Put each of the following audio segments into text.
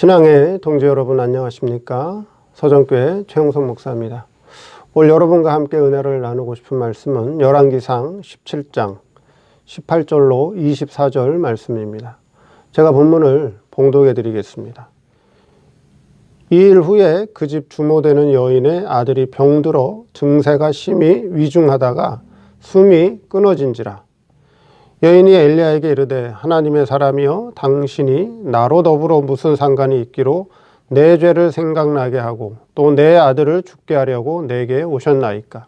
신앙의 동지 여러분 안녕하십니까? 서정교회 최영선 목사입니다. 오늘 여러분과 함께 은혜를 나누고 싶은 말씀은 열왕기상 17장 18절로 24절 말씀입니다. 제가 본문을 봉독해 드리겠습니다. 이 일 후에 그 집 주모되는 여인의 아들이 병들어 증세가 심히 위중하다가 숨이 끊어진지라 여인이 엘리야에게 이르되 하나님의 사람이여 당신이 나로 더불어 무슨 상관이 있기로 내 죄를 생각나게 하고 또 내 아들을 죽게 하려고 내게 오셨나이까?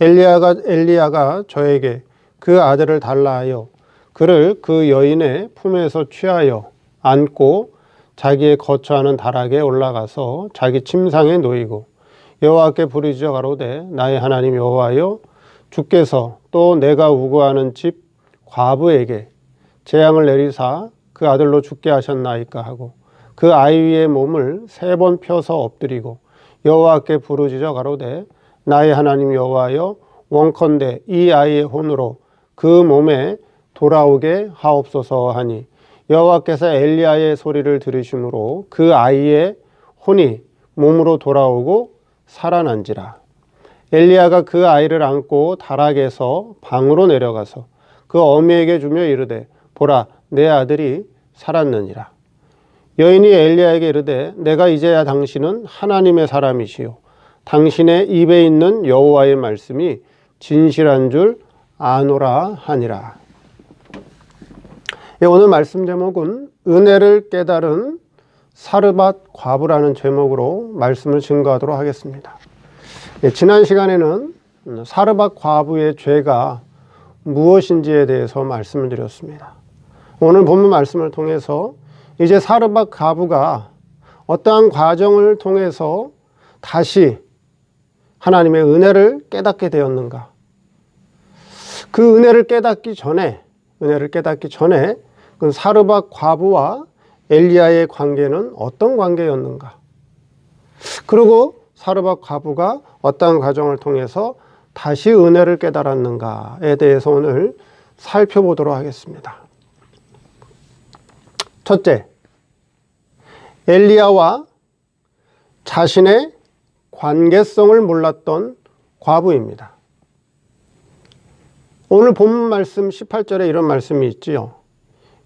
엘리야가 엘리야가 저에게 그 아들을 달라 하여 그를 그 여인의 품에서 취하여 안고 자기의 거처하는 다락에 올라가서 자기 침상에 놓이고 여호와께 부르짖어 가로되 나의 하나님 여호와여 주께서 또 내가 우거하는 집 과부에게 재앙을 내리사 그 아들로 죽게 하셨나이까 하고 그 아이 위에 몸을 세 번 펴서 엎드리고 여호와께 부르짖어 가로되 나의 하나님 여호와여 원컨대 이 아이의 혼으로 그 몸에 돌아오게 하옵소서 하니 여호와께서 엘리야의 소리를 들으심으로 그 아이의 혼이 몸으로 돌아오고 살아난지라. 엘리야가 그 아이를 안고 다락에서 방으로 내려가서 그 어미에게 주며 이르되 보라 내 아들이 살았느니라. 여인이 엘리야에게 이르되 내가 이제야 당신은 하나님의 사람이시요 당신의 입에 있는 여호와의 말씀이 진실한 줄 아노라 하니라. 예, 오늘 말씀 제목은 은혜를 깨달은 사르밧 과부라는 제목으로 말씀을 증거하도록 하겠습니다. 예, 지난 시간에는 사르밧 과부의 죄가 무엇인지에 대해서 말씀을 드렸습니다. 오늘 본문 말씀을 통해서 이제 사르밧 과부가 어떠한 과정을 통해서 다시 하나님의 은혜를 깨닫게 되었는가? 그 은혜를 깨닫기 전에 은혜를 깨닫기 전에 그 사르밧 과부와 엘리야의 관계는 어떤 관계였는가? 그리고 사르밧 과부가 어떠한 과정을 통해서 다시 은혜를 깨달았는가에 대해서 오늘 살펴보도록 하겠습니다. 첫째, 엘리야와 자신의 관계성을 몰랐던 과부입니다. 오늘 본문 말씀 18절에 이런 말씀이 있지요.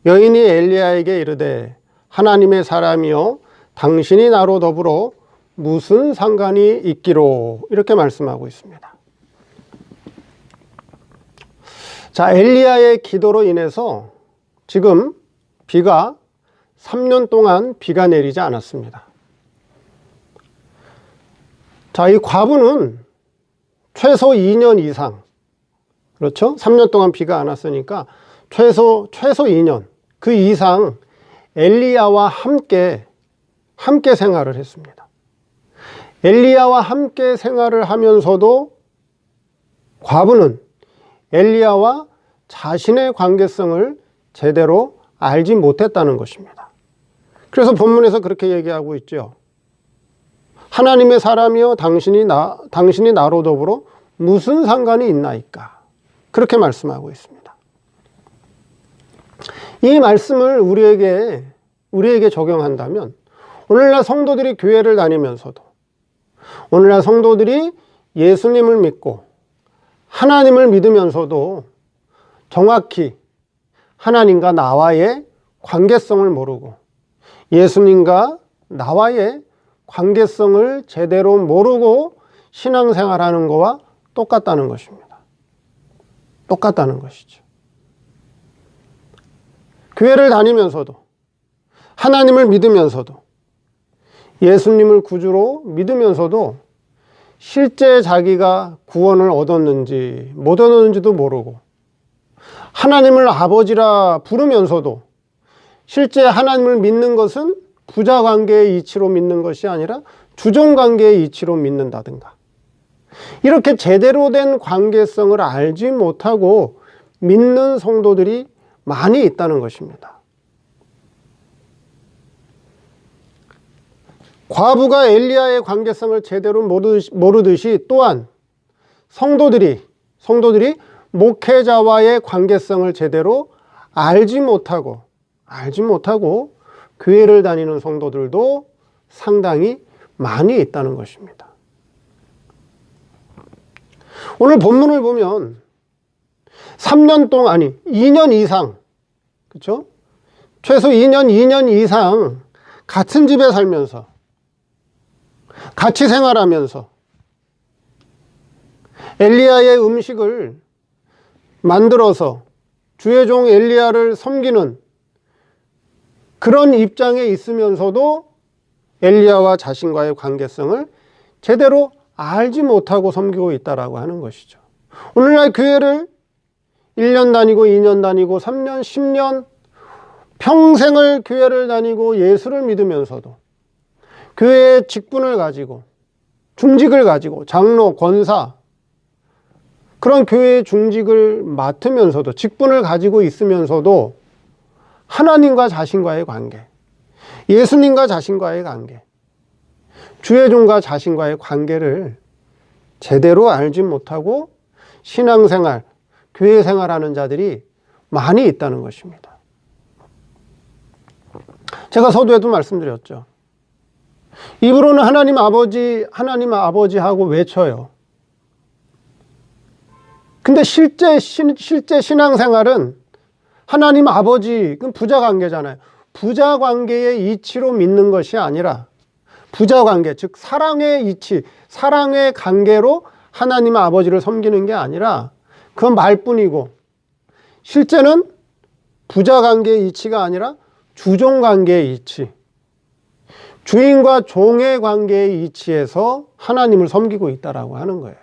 여인이 엘리야에게 이르되 하나님의 사람이여 당신이 나로 더불어 무슨 상관이 있기로 이렇게 말씀하고 있습니다. 자, 엘리야의 기도로 인해서 지금 비가 3년 동안 비가 내리지 않았습니다. 자, 이 과부는 최소 2년 이상, 그렇죠? 3년 동안 비가 안 왔으니까 최소, 최소 2년, 그 이상 엘리야와 함께, 함께 생활을 했습니다. 엘리야와 함께 생활을 하면서도 과부는 엘리야와 자신의 관계성을 제대로 알지 못했다는 것입니다. 그래서 본문에서 그렇게 얘기하고 있죠. 하나님의 사람이여 당신이 나 당신이 나로 더불어 무슨 상관이 있나이까? 그렇게 말씀하고 있습니다. 이 말씀을 우리에게 우리에게 적용한다면 오늘날 성도들이 교회를 다니면서도 오늘날 성도들이 예수님을 믿고 하나님을 믿으면서도 정확히 하나님과 나와의 관계성을 모르고 예수님과 나와의 관계성을 제대로 모르고 신앙생활 하는 거와 똑같다는 것입니다. 똑같다는 것이죠. 교회를 다니면서도 하나님을 믿으면서도 예수님을 구주로 믿으면서도 실제 자기가 구원을 얻었는지 못 얻었는지도 모르고 하나님을 아버지라 부르면서도 실제 하나님을 믿는 것은 부자 관계의 이치로 믿는 것이 아니라 주종 관계의 이치로 믿는다든가 이렇게 제대로 된 관계성을 알지 못하고 믿는 성도들이 많이 있다는 것입니다. 과부가 엘리야의 관계성을 제대로 모르듯이 또한 성도들이 성도들이 목회자와의 관계성을 제대로 알지 못하고 알지 못하고 교회를 다니는 성도들도 상당히 많이 있다는 것입니다. 오늘 본문을 보면 3년 동안 아니 2년 이상 그렇죠? 최소 2년 2년 이상 같은 집에 살면서 같이 생활하면서 엘리야의 음식을 만들어서 주의 종 엘리야를 섬기는 그런 입장에 있으면서도 엘리야와 자신과의 관계성을 제대로 알지 못하고 섬기고 있다라고 하는 것이죠. 오늘날 교회를 1년 다니고 2년 다니고 3년, 10년 평생을 교회를 다니고 예수를 믿으면서도 교회의 직분을 가지고 중직을 가지고 장로, 권사 그런 교회의 중직을 맡으면서도 직분을 가지고 있으면서도 하나님과 자신과의 관계, 예수님과 자신과의 관계, 주의 종과 자신과의 관계를 제대로 알지 못하고 신앙생활, 교회 생활하는 자들이 많이 있다는 것입니다. 제가 서두에도 말씀드렸죠. 입으로는 하나님 아버지, 하나님 아버지 하고 외쳐요. 근데 실제, 신, 실제 신앙생활은 하나님 아버지, 그 부자 관계잖아요. 부자 관계의 이치로 믿는 것이 아니라 부자 관계, 즉 사랑의 이치, 사랑의 관계로 하나님 아버지를 섬기는 게 아니라 그건 말뿐이고 실제는 부자 관계의 이치가 아니라 주종 관계의 이치, 주인과 종의 관계의 이치에서 하나님을 섬기고 있다라고 하는 거예요.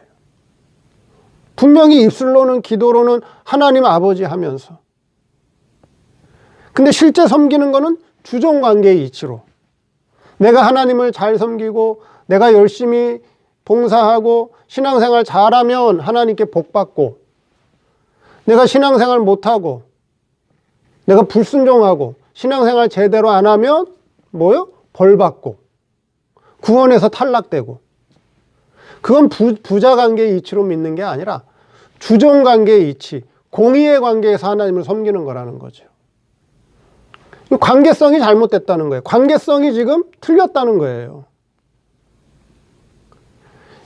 분명히 입술로는 기도로는 하나님 아버지 하면서 근데 실제 섬기는 거는 주종 관계의 이치로 내가 하나님을 잘 섬기고 내가 열심히 봉사하고 신앙생활 잘하면 하나님께 복 받고 내가 신앙생활 못하고 내가 불순종하고 신앙생활 제대로 안 하면 뭐요? 벌 받고 구원에서 탈락되고 그건 부, 부자 관계의 이치로 믿는 게 아니라 주종 관계의 이치, 공의의 관계에서 하나님을 섬기는 거라는 거죠. 관계성이 잘못됐다는 거예요. 관계성이 지금 틀렸다는 거예요.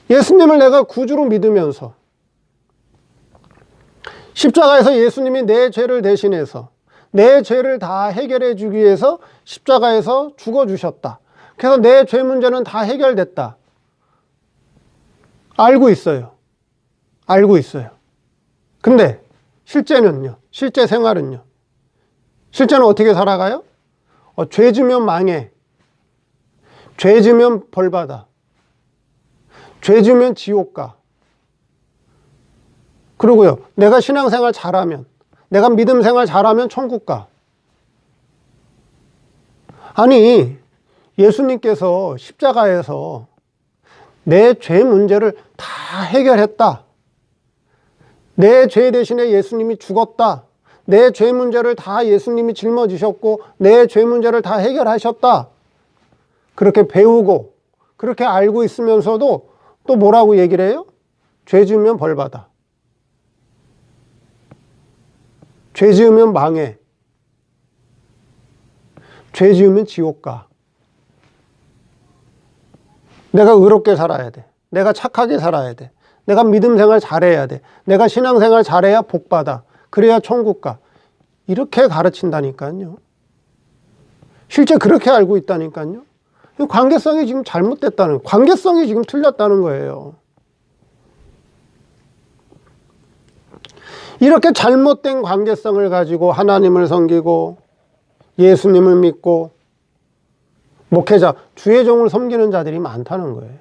예수님을 내가 구주로 믿으면서 십자가에서 예수님이 내 죄를 대신해서 내 죄를 다 해결해 주기 위해서 십자가에서 죽어 주셨다. 그래서 내 죄 문제는 다 해결됐다. 알고 있어요. 알고 있어요. 근데 실제는요. 실제 생활은요. 실제는 어떻게 살아가요? 어, 죄 지면 망해. 죄 지면 벌 받아. 죄 지면 지옥 가. 그리고요. 내가 신앙생활 잘하면 내가 믿음 생활 잘하면 천국 가. 아니, 예수님께서 십자가에서 내 죄 문제를 다 해결했다. 내 죄 대신에 예수님이 죽었다. 내 죄 문제를 다 예수님이 짊어지셨고, 내 죄 문제를 다 해결하셨다. 그렇게 배우고, 그렇게 알고 있으면서도 또 뭐라고 얘기를 해요? 죄 지으면 벌 받아. 죄 지으면 망해. 죄 지으면 지옥 가. 내가 의롭게 살아야 돼. 내가 착하게 살아야 돼. 내가 믿음 생활 잘해야 돼. 내가 신앙 생활 잘해야 복 받아. 그래야 천국 가. 이렇게 가르친다니까요. 실제 그렇게 알고 있다니까요. 관계성이 지금 잘못됐다는, 관계성이 지금 틀렸다는 거예요. 이렇게 잘못된 관계성을 가지고 하나님을 섬기고 예수님을 믿고 목회자, 주의 종을 섬기는 자들이 많다는 거예요.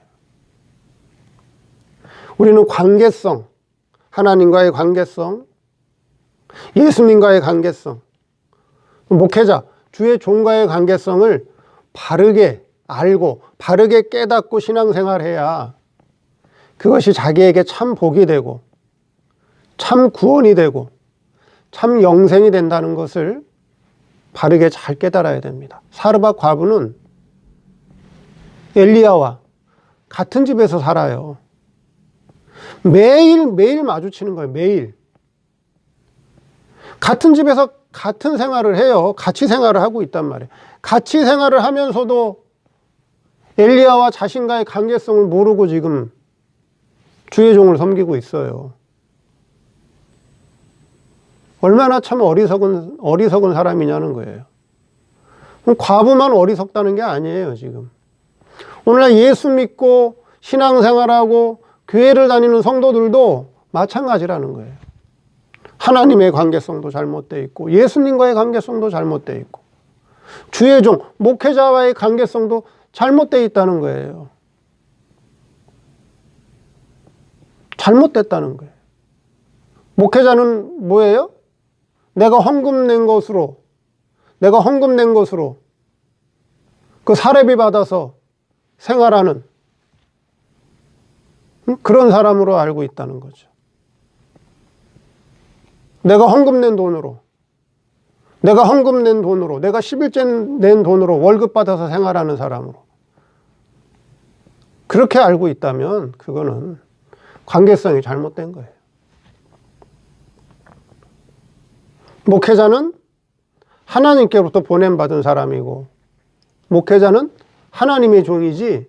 우리는 관계성, 하나님과의 관계성, 예수님과의 관계성, 목회자, 주의 종과의 관계성을 바르게 알고 바르게 깨닫고 신앙생활해야 그것이 자기에게 참 복이 되고 참 구원이 되고 참 영생이 된다는 것을 바르게 잘 깨달아야 됩니다. 사르밧 과부는 엘리야와 같은 집에서 살아요. 매일 매일 마주치는 거예요. 매일 같은 집에서 같은 생활을 해요. 같이 생활을 하고 있단 말이에요. 같이 생활을 하면서도 엘리야와 자신과의 관계성을 모르고 지금 주의 종을 섬기고 있어요. 얼마나 참 어리석은, 어리석은 사람이냐는 거예요. 과부만 어리석다는 게 아니에요, 지금. 오늘날 예수 믿고 신앙생활하고 교회를 다니는 성도들도 마찬가지라는 거예요. 하나님의 관계성도 잘못되어 있고 예수님과의 관계성도 잘못되어 있고 주의 종, 목회자와의 관계성도 잘못되어 있다는 거예요. 잘못됐다는 거예요. 목회자는 뭐예요? 내가 헌금 낸 것으로 내가 헌금 낸 것으로 그 사례비 받아서 생활하는 그런 사람으로 알고 있다는 거죠. 내가 헌금 낸 돈으로, 내가 헌금 낸 돈으로, 내가 11째 낸 돈으로 월급 받아서 생활하는 사람으로. 그렇게 알고 있다면 그거는 관계성이 잘못된 거예요. 목회자는 하나님께로부터 보냄받은 사람이고, 목회자는 하나님의 종이지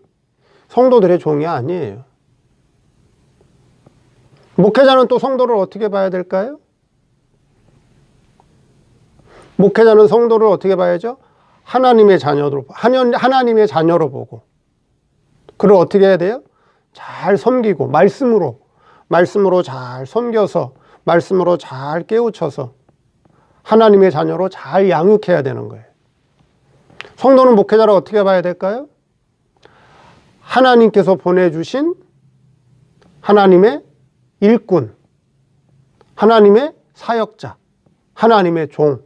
성도들의 종이 아니에요. 목회자는 또 성도를 어떻게 봐야 될까요? 목회자는 성도를 어떻게 봐야죠? 하나님의 자녀로, 하나님의 자녀로 보고. 그를 어떻게 해야 돼요? 잘 섬기고, 말씀으로, 말씀으로 잘 섬겨서, 말씀으로 잘 깨우쳐서, 하나님의 자녀로 잘 양육해야 되는 거예요. 성도는 목회자를 어떻게 봐야 될까요? 하나님께서 보내주신 하나님의 일꾼, 하나님의 사역자, 하나님의 종.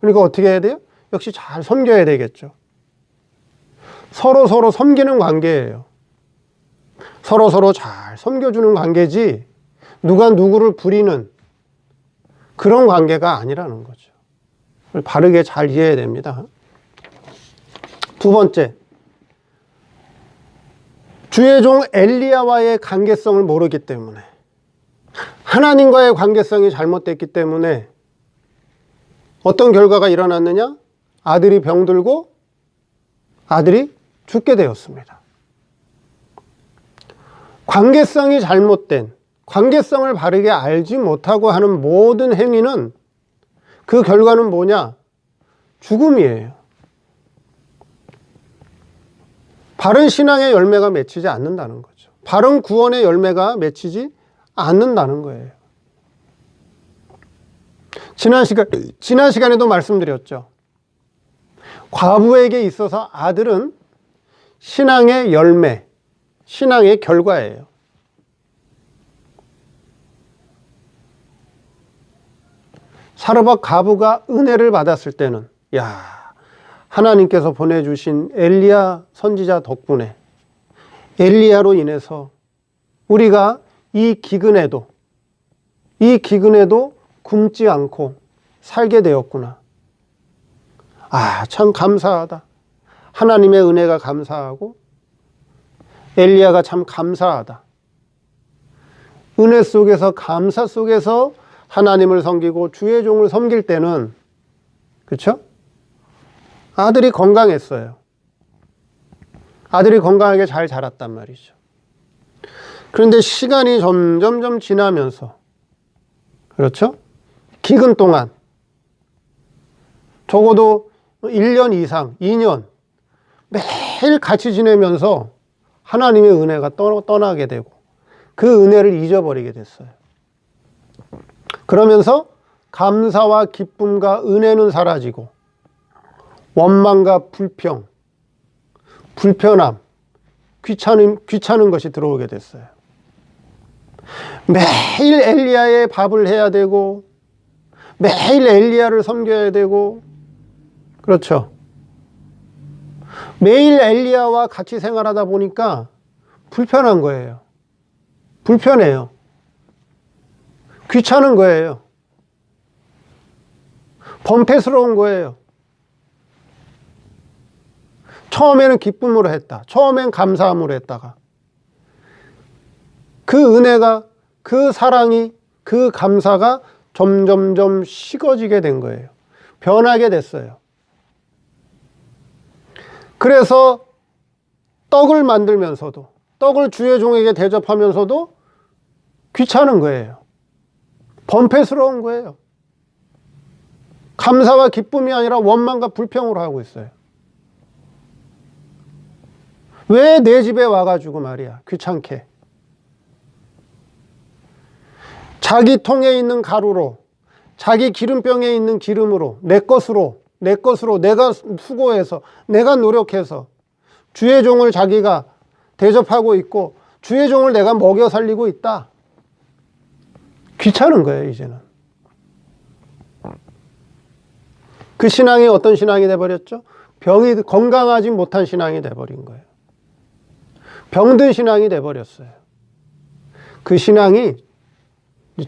그러니까 어떻게 해야 돼요? 역시 잘 섬겨야 되겠죠. 서로 서로 섬기는 관계예요. 서로 서로 잘 섬겨주는 관계지 누가 누구를 부리는 그런 관계가 아니라는 거죠. 바르게 잘 이해해야 됩니다. 두 번째, 주의 종 엘리야와의 관계성을 모르기 때문에 하나님과의 관계성이 잘못됐기 때문에 어떤 결과가 일어났느냐? 아들이 병들고 아들이 죽게 되었습니다. 관계성이 잘못된, 관계성을 바르게 알지 못하고 하는 모든 행위는 그 결과는 뭐냐? 죽음이에요. 바른 신앙의 열매가 맺히지 않는다는 거죠. 바른 구원의 열매가 맺히지 않는다는 거예요. 지난 시간, 지난 시간에도 말씀드렸죠. 과부에게 있어서 아들은 신앙의 열매, 신앙의 결과예요. 사르밧 가부가 은혜를 받았을 때는, 야, 하나님께서 보내주신 엘리야 선지자 덕분에 엘리야로 인해서 우리가 이 기근에도 이 기근에도 굶지 않고 살게 되었구나. 아, 참 감사하다. 하나님의 은혜가 감사하고 엘리야가 참 감사하다. 은혜 속에서 감사 속에서 하나님을 섬기고 주의 종을 섬길 때는 그렇죠? 아들이 건강했어요. 아들이 건강하게 잘 자랐단 말이죠. 그런데 시간이 점점점 지나면서 그렇죠? 기근 동안 적어도 1년 이상, 2년 매일 같이 지내면서 하나님의 은혜가 떠나게 되고 그 은혜를 잊어버리게 됐어요. 그러면서 감사와 기쁨과 은혜는 사라지고 원망과 불평, 불편함, 귀찮은, 귀찮은 것이 들어오게 됐어요. 매일 엘리야의 밥을 해야 되고, 매일 엘리야를 섬겨야 되고, 그렇죠. 매일 엘리야와 같이 생활하다 보니까 불편한 거예요. 불편해요. 귀찮은 거예요. 범패스러운 거예요. 처음에는 기쁨으로 했다. 처음엔 감사함으로 했다가 그 은혜가 그 사랑이 그 감사가 점점점 식어지게 된 거예요. 변하게 됐어요. 그래서 떡을 만들면서도 떡을 주의 종에게 대접하면서도 귀찮은 거예요. 번패스러운 거예요. 감사와 기쁨이 아니라 원망과 불평으로 하고 있어요. 왜 내 집에 와가지고 말이야. 귀찮게. 자기 통에 있는 가루로, 자기 기름병에 있는 기름으로, 내 것으로, 내 것으로 내가 수고해서, 내가 노력해서 주의 종을 자기가 대접하고 있고, 주의 종을 내가 먹여 살리고 있다. 귀찮은 거예요, 이제는. 그 신앙이 어떤 신앙이 돼버렸죠? 병이, 건강하지 못한 신앙이 돼버린 거예요. 병든 신앙이 돼버렸어요. 그 신앙이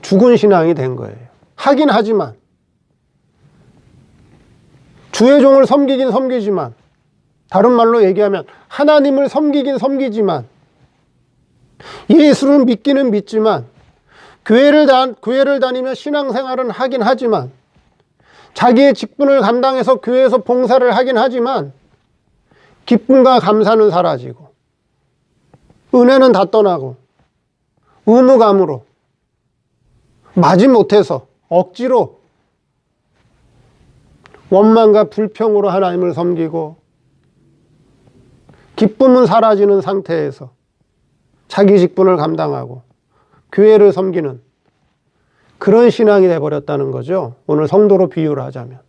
죽은 신앙이 된 거예요. 하긴 하지만, 주의 종을 섬기긴 섬기지만, 다른 말로 얘기하면, 하나님을 섬기긴 섬기지만, 예수를 믿기는 믿지만, 교회를, 다, 교회를 다니며 신앙생활은 하긴 하지만, 자기의 직분을 감당해서 교회에서 봉사를 하긴 하지만, 기쁨과 감사는 사라지고, 은혜는 다 떠나고, 의무감으로, 마지 못해서, 억지로, 원망과 불평으로 하나님을 섬기고, 기쁨은 사라지는 상태에서 자기 직분을 감당하고, 교회를 섬기는 그런 신앙이 되어버렸다는 거죠. 오늘 성도로 비유를 하자면.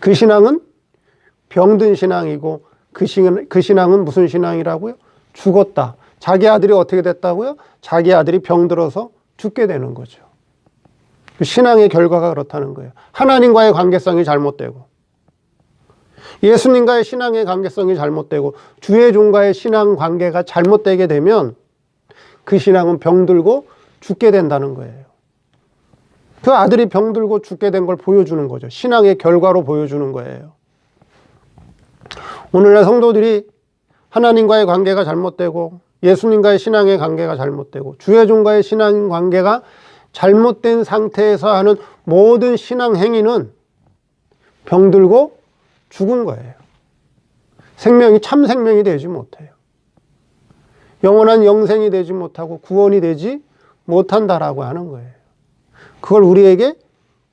그 신앙은 병든 신앙이고 그, 신, 그 신앙은 무슨 신앙이라고요? 죽었다. 자기 아들이 어떻게 됐다고요? 자기 아들이 병들어서 죽게 되는 거죠. 그 신앙의 결과가 그렇다는 거예요. 하나님과의 관계성이 잘못되고 예수님과의 신앙의 관계성이 잘못되고 주의 종과의 신앙 관계가 잘못되게 되면 그 신앙은 병들고 죽게 된다는 거예요. 그 아들이 병들고 죽게 된 걸 보여주는 거죠. 신앙의 결과로 보여주는 거예요. 오늘날 성도들이 하나님과의 관계가 잘못되고 예수님과의 신앙의 관계가 잘못되고 주의 종과의 신앙 관계가 잘못된 상태에서 하는 모든 신앙 행위는 병들고 죽은 거예요. 생명이 참 생명이 되지 못해요. 영원한 영생이 되지 못하고 구원이 되지 못한다라고 하는 거예요. 그걸 우리에게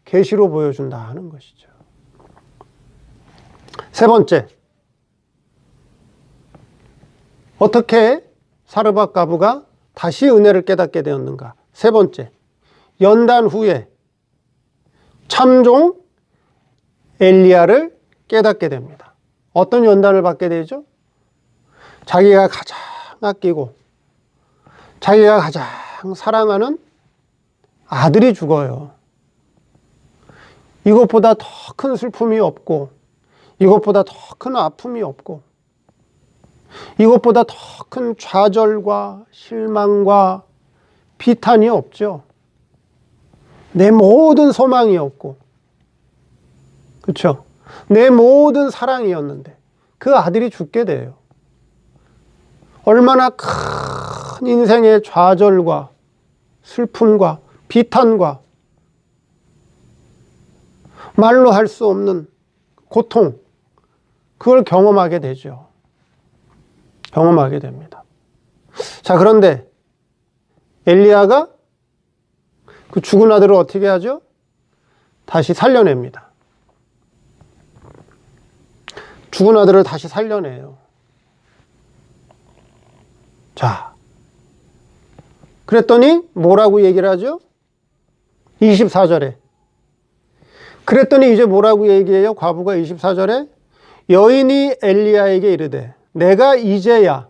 계시로 보여준다 하는 것이죠. 세 번째, 어떻게 사르밧 가부가 다시 은혜를 깨닫게 되었는가? 세 번째, 연단 후에 참종 엘리야를 깨닫게 됩니다. 어떤 연단을 받게 되죠? 자기가 가장 아끼고 자기가 가장 사랑하는 아들이 죽어요. 이것보다 더 큰 슬픔이 없고 이것보다 더 큰 아픔이 없고 이것보다 더 큰 좌절과 실망과 비탄이 없죠. 내 모든 소망이 없고 그렇죠? 내 모든 사랑이었는데 그 아들이 죽게 돼요. 얼마나 큰 인생의 좌절과 슬픔과 비탄과 말로 할 수 없는 고통, 그걸 경험하게 되죠. 경험하게 됩니다. 자, 그런데 엘리야가 그 죽은 아들을 어떻게 하죠? 다시 살려냅니다. 죽은 아들을 다시 살려내요. 자, 그랬더니 뭐라고 얘기를 하죠? 24절에. 그랬더니 이제 뭐라고 얘기해요? 과부가 24절에 여인이 엘리야에게 이르되 내가 이제야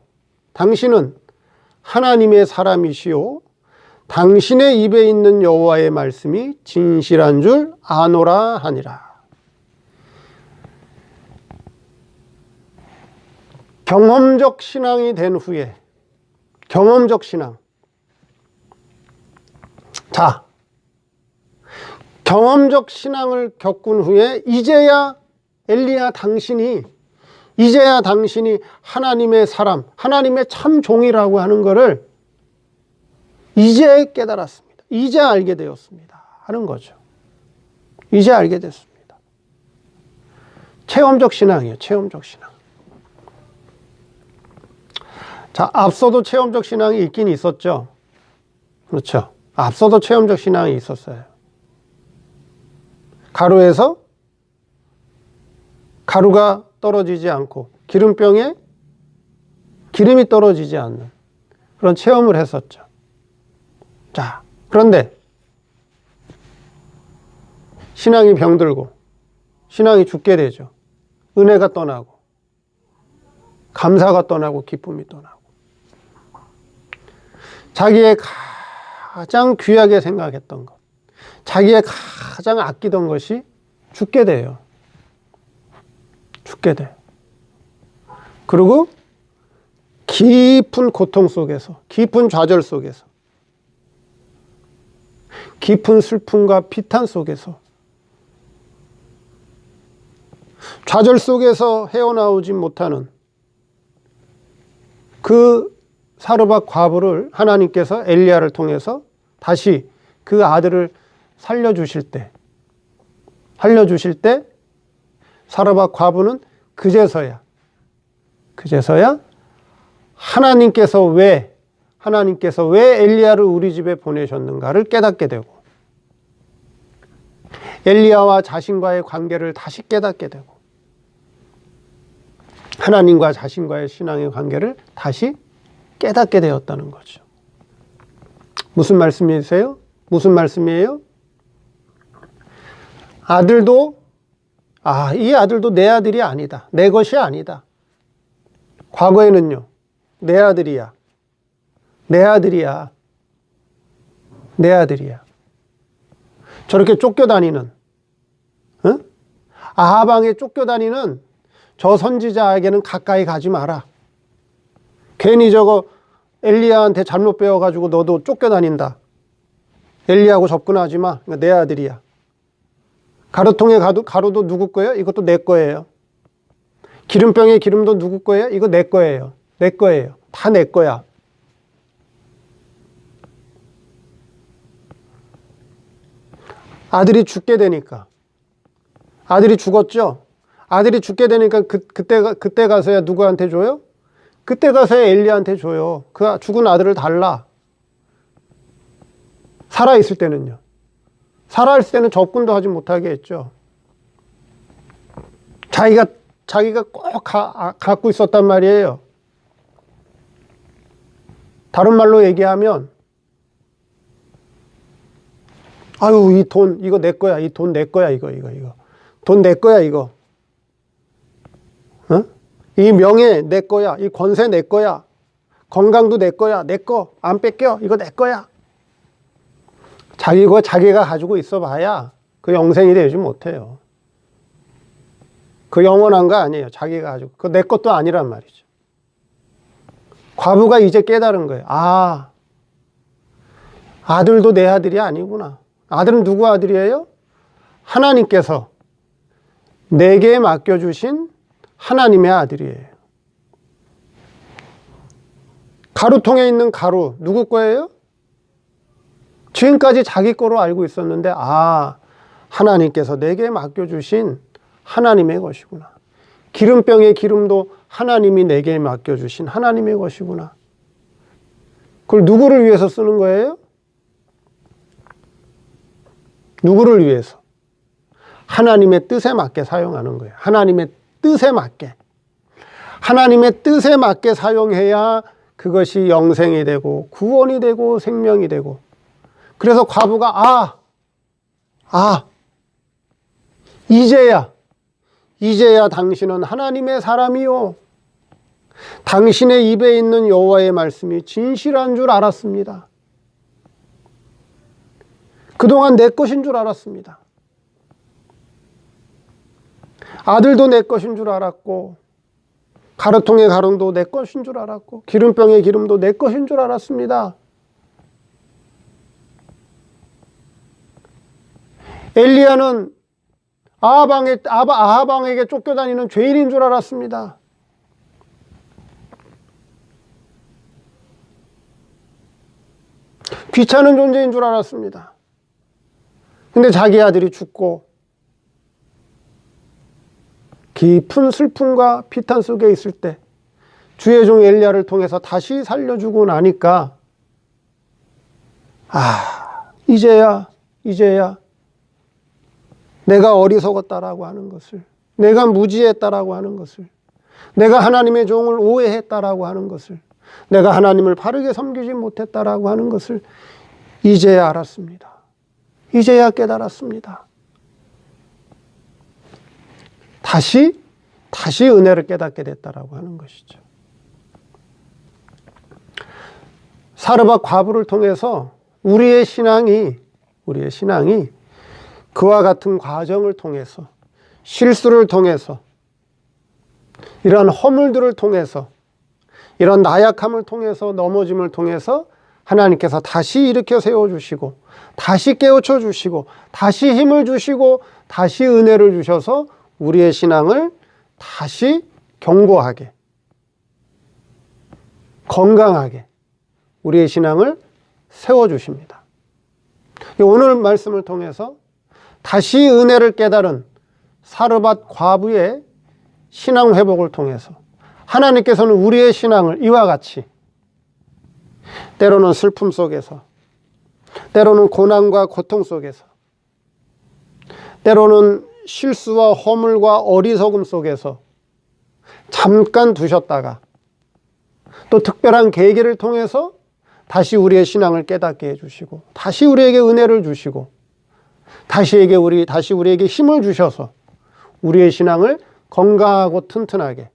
당신은 하나님의 사람이시오 당신의 입에 있는 여호와의 말씀이 진실한 줄 아노라 하니라. 경험적 신앙이 된 후에 경험적 신앙. 자, 경험적 신앙을 겪은 후에 이제야 엘리야 당신이 이제야 당신이 하나님의 사람, 하나님의 참 종이라고 하는 것을 이제 깨달았습니다. 이제 알게 되었습니다. 하는 거죠. 이제 알게 됐습니다. 체험적 신앙이에요. 체험적 신앙. 자, 앞서도 체험적 신앙이 있긴 있었죠. 그렇죠. 앞서도 체험적 신앙이 있었어요. 가루에서 가루가 떨어지지 않고 기름병에 기름이 떨어지지 않는 그런 체험을 했었죠. 자, 그런데 신앙이 병들고 신앙이 죽게 되죠. 은혜가 떠나고 감사가 떠나고 기쁨이 떠나고 자기의 가장 귀하게 생각했던 것, 자기의 가장 아끼던 것이 죽게 돼요. 죽게 돼. 그리고 깊은 고통 속에서, 깊은 좌절 속에서, 깊은 슬픔과 비탄 속에서, 좌절 속에서 헤어나오지 못하는 그 사르밧 과부를 하나님께서 엘리야를 통해서 다시 그 아들을 살려주실 때, 살려주실 때 사르밧 과부는 그제서야, 그제서야 하나님께서 왜, 하나님께서 왜 엘리야를 우리 집에 보내셨는가를 깨닫게 되고, 엘리야와 자신과의 관계를 다시 깨닫게 되고, 하나님과 자신과의 신앙의 관계를 다시 깨닫게 되었다는 거죠. 무슨 말씀이세요? 무슨 말씀이에요? 아들도, 아, 이 아들도 내 아들이 아니다. 내 것이 아니다. 과거에는요, 내 아들이야. 내 아들이야. 내 아들이야. 저렇게 쫓겨다니는, 응? 아하방에 쫓겨다니는 저 선지자에게는 가까이 가지 마라. 괜히 저거 엘리야한테 잘못 배워가지고 너도 쫓겨다닌다. 엘리야하고 접근하지 마. 이거 내 아들이야. 가루통에 가루, 가루도 누구 거예요? 이것도 내 거예요. 기름병에 기름도 누구 거예요? 이거 내 거예요. 내 거예요. 다 내 거야. 아들이 죽게 되니까. 아들이 죽었죠? 아들이 죽게 되니까 그, 그때, 그때 가서야 누구한테 줘요? 그때 가서야 엘리한테 줘요. 그 죽은 아들을 달라. 살아있을 때는요. 살아있을 때는 접근도 하지 못하게 했죠. 자기가, 자기가 꼭 가, 아, 갖고 있었단 말이에요. 다른 말로 얘기하면, 아유, 이 돈, 이거 내 거야. 이 돈 내 거야. 이거, 이거, 이거. 돈 내 거야. 이거. 어? 이 명예 내 거야. 이 권세 내 거야. 건강도 내 거야. 내 거. 안 뺏겨. 이거 내 거야. 자기 거 자기가 가지고 있어 봐야 그 영생이 되지 못해요. 그 영원한 거 아니에요. 자기가 가지고. 그 내 것도 아니란 말이죠. 과부가 이제 깨달은 거예요. 아, 아들도 내 아들이 아니구나. 아들은 누구 아들이에요? 하나님께서 내게 맡겨주신 하나님의 아들이에요. 가루통에 있는 가루, 누구 거예요? 지금까지 자기 거로 알고 있었는데, 아, 하나님께서 내게 맡겨주신 하나님의 것이구나. 기름병의 기름도 하나님이 내게 맡겨주신 하나님의 것이구나. 그걸 누구를 위해서 쓰는 거예요? 누구를 위해서? 하나님의 뜻에 맞게 사용하는 거예요. 하나님의 뜻에 맞게. 하나님의 뜻에 맞게 사용해야 그것이 영생이 되고 구원이 되고 생명이 되고. 그래서 과부가 아, 아, 이제야, 이제야 당신은 하나님의 사람이요. 당신의 입에 있는 여호와의 말씀이 진실한 줄 알았습니다. 그동안 내 것인 줄 알았습니다. 아들도 내 것인 줄 알았고, 가루통의 가rum도 내 것인 줄 알았고, 기름병의 기름도 내 것인 줄 알았습니다. 엘리야는 아하방에, 아하방에게 쫓겨다니는 죄인인 줄 알았습니다. 귀찮은 존재인 줄 알았습니다. 근데 자기 아들이 죽고 깊은 슬픔과 비탄 속에 있을 때 주의 종 엘리야를 통해서 다시 살려주고 나니까 아 이제야 이제야 내가 어리석었다라고 하는 것을 내가 무지했다라고 하는 것을 내가 하나님의 종을 오해했다라고 하는 것을 내가 하나님을 바르게 섬기지 못했다라고 하는 것을 이제야 알았습니다. 이제야 깨달았습니다. 다시 다시 은혜를 깨닫게 됐다라고 하는 것이죠. 사르밧 과부를 통해서 우리의 신앙이 우리의 신앙이 그와 같은 과정을 통해서 실수를 통해서 이러한 허물들을 통해서 이런 나약함을 통해서 넘어짐을 통해서 하나님께서 다시 일으켜 세워 주시고 다시 깨우쳐 주시고 다시 힘을 주시고 다시 은혜를 주셔서 우리의 신앙을 다시 견고하게 건강하게 우리의 신앙을 세워 주십니다. 오늘 말씀을 통해서 다시 은혜를 깨달은 사르밧 과부의 신앙 회복을 통해서 하나님께서는 우리의 신앙을 이와 같이 때로는 슬픔 속에서 때로는 고난과 고통 속에서 때로는 실수와 허물과 어리석음 속에서 잠깐 두셨다가 또 특별한 계기를 통해서 다시 우리의 신앙을 깨닫게 해주시고 다시 우리에게 은혜를 주시고 다시에게 우리 다시 우리에게 힘을 주셔서 우리의 신앙을 건강하고 튼튼하게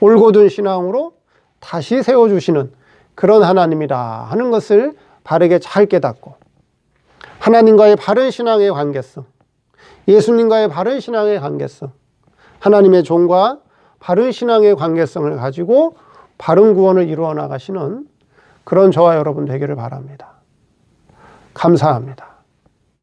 올곧은 신앙으로 다시 세워주시는 그런 하나님이다 하는 것을 바르게 잘 깨닫고 하나님과의 바른 신앙의 관계성, 예수님과의 바른 신앙의 관계성, 하나님의 종과 바른 신앙의 관계성을 가지고 바른 구원을 이루어 나가시는 그런 저와 여러분 되기를 바랍니다. 감사합니다.